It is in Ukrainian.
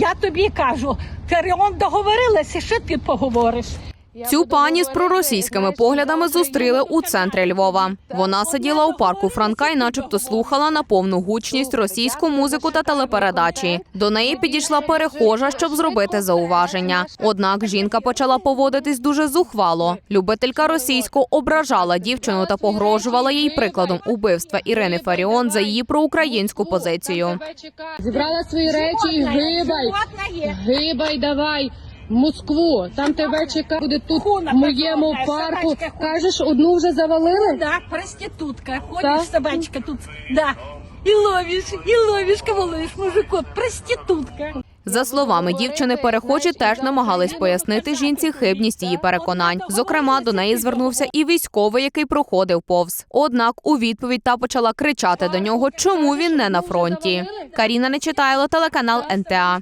Я тобі кажу, Феріон договорилася, що ти поговориш? Цю пані з проросійськими поглядами зустріли у центрі Львова. Вона сиділа у парку Франка і, начебто, слухала на повну гучність російську музику та телепередачі. До неї підійшла перехожа, щоб зробити зауваження. Однак жінка почала поводитись дуже зухвало. Любителька російську ображала дівчину та погрожувала їй прикладом убивства Ірини Фаріон за її проукраїнську позицію. Зібрала свої речі і гибай. Гибай давай в Москву. Там тебе чекає буде тут в моєму парку. Кажеш, одну вже завалили? Да, проститутка, ходиш, Так? собачка тут, да. І ловиш, і ловиш, кого ловиш, мужику, проститутка. За словами дівчини, перехожі теж намагались пояснити жінці хибність її переконань. Зокрема, до неї звернувся і військовий, який проходив повз. Однак у відповідь та почала кричати до нього, чому він не на фронті. Каріна Нечитайло, телеканал НТА.